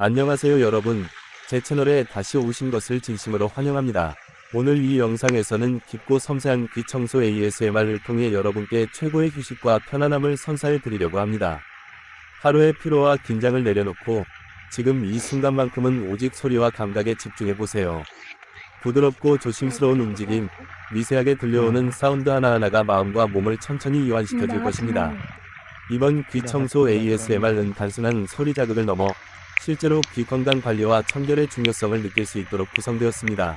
안녕하세요 여러분. 제 채널에 다시 오신 것을 진심으로 환영합니다. 오늘 이 영상에서는 깊고 섬세한 귀 청소 ASMR을 통해 여러분께 최고의 휴식과 편안함을 선사해 드리려고 합니다. 하루의 피로와 긴장을 내려놓고 지금 이 순간만큼은 오직 소리와 감각에 집중해 보세요. 부드럽고 조심스러운 움직임, 미세하게 들려오는 사운드 하나하나가 마음과 몸을 천천히 이완시켜 줄 것입니다. 이번 귀 청소 ASMR은 단순한 소리 자극을 넘어 실제로 귀 건강 관리와 청결의 중요성을 느낄 수 있도록 구성되었습니다.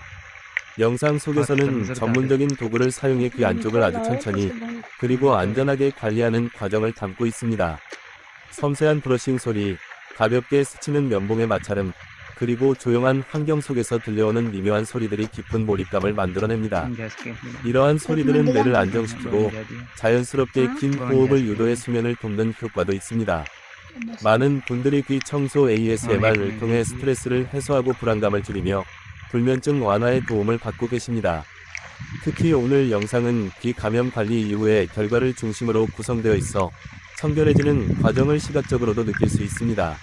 영상 속에서는 전문적인 도구를 사용해 귀 안쪽을 아주 천천히 그리고 안전하게 관리하는 과정을 담고 있습니다. 섬세한 브러싱 소리, 가볍게 스치는 면봉의 마찰음, 그리고 조용한 환경 속에서 들려오는 미묘한 소리들이 깊은 몰입감을 만들어냅니다. 이러한 소리들은 뇌를 안정시키고 자연스럽게 긴 호흡을 유도해 수면을 돕는 효과도 있습니다. 많은 분들이 귀 청소 ASMR을 통해 스트레스를 해소하고 불안감을 줄이며 불면증 완화에 도움을 받고 계십니다. 특히 오늘 영상은 귀 감염 관리 이후의 결과를 중심으로 구성되어 있어 청결해지는 과정을 시각적으로도 느낄 수 있습니다.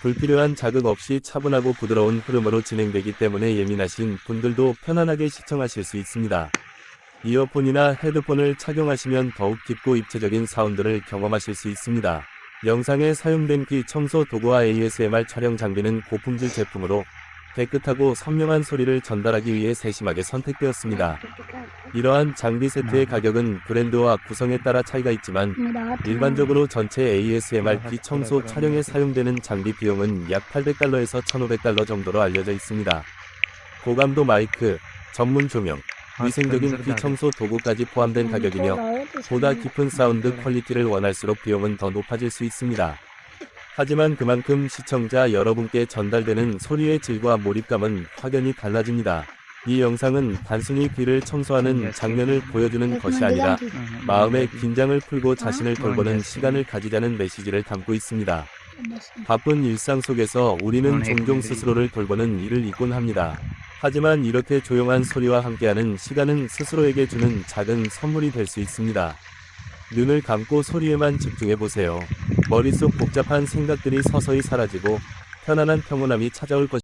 불필요한 자극 없이 차분하고 부드러운 흐름으로 진행되기 때문에 예민하신 분들도 편안하게 시청하실 수 있습니다. 이어폰이나 헤드폰을 착용하시면 더욱 깊고 입체적인 사운드를 경험하실 수 있습니다. 영상에 사용된 귀 청소 도구와 ASMR 촬영 장비는 고품질 제품으로 깨끗하고 선명한 소리를 전달하기 위해 세심하게 선택되었습니다. 이러한 장비 세트의 가격은 브랜드와 구성에 따라 차이가 있지만 일반적으로 전체 ASMR 귀 청소 촬영에 사용되는 장비 비용은 약 800달러에서 1,500달러 정도로 알려져 있습니다. 고감도 마이크, 전문 조명, 위생적인 귀 청소 도구까지 포함된 가격이며 보다 깊은 사운드 퀄리티를 원할수록 비용은 더 높아질 수 있습니다. 하지만 그만큼 시청자 여러분께 전달되는 소리의 질과 몰입감은 확연히 달라집니다. 이 영상은 단순히 귀를 청소하는 장면을 보여주는 것이 아니라 마음의 긴장을 풀고 자신을 돌보는 시간을 가지자는 메시지를 담고 있습니다. 바쁜 일상 속에서 우리는 종종 스스로를 돌보는 일을 잊곤 합니다. 하지만 이렇게 조용한 소리와 함께하는 시간은 스스로에게 주는 작은 선물이 될 수 있습니다. 눈을 감고 소리에만 집중해 보세요. 머릿속 복잡한 생각들이 서서히 사라지고 편안한 평온함이 찾아올 것입니다.